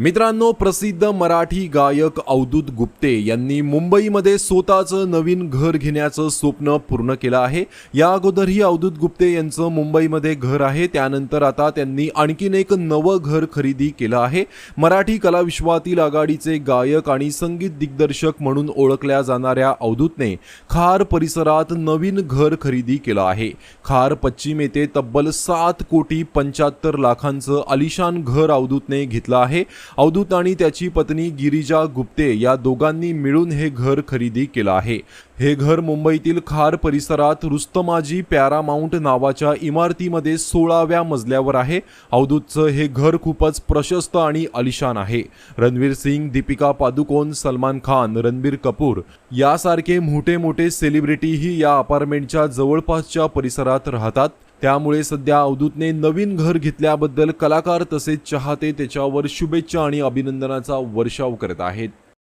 मित्रांनो प्रसिद्ध मराठी गायक अवधूत गुप्ते यांनी मुंबईमध्ये स्वतःचं नवीन घर घेण्याचं स्वप्न पूर्ण केलं आहे. या अगोदरही अवधूत गुप्ते यांचं मुंबईमध्ये घर आहे. त्यानंतर आता त्यांनी आणखीन एक नवं घर खरेदी केलं आहे. मराठी कलाविश्वातील आघाडीचे गायक आणि संगीत दिग्दर्शक म्हणून ओळखल्या जाणाऱ्या अवधूतने खार परिसरात नवीन घर खरेदी केलं आहे. खार पश्चिम येथे तब्बल सात कोटी पंच्याहत्तर लाखांचं आलिशान घर अवधूतने घेतलं आहे. अवधूत आणि त्याची पत्नी गिरिजा गुप्ते या दोघांनी मिळून हे घर खरेदी केलं आहे. हे घर मुंबईतील खार परिसरात रुस्तमाजी पॅरामाऊंट नावाच्या इमारतीमध्ये सोळाव्या मजल्यावर आहे. अवधूतचं हे घर खूपच प्रशस्त आणि अलिशान आहे. रणवीर सिंग दीपिका पादुकोण सलमान खान रणबीर कपूर यासारखे मोठे मोठे सेलिब्रिटीही या अपार्टमेंटच्या जवळपासच्या परिसरात राहतात. त्यामुळे सध्या अवधूतने नवीन घर घेतल्याबद्दल कलाकार तसेच चाहते त्याच्यावर शुभेच्छा आणि अभिनंदनाचा वर्षाव करत आहेत.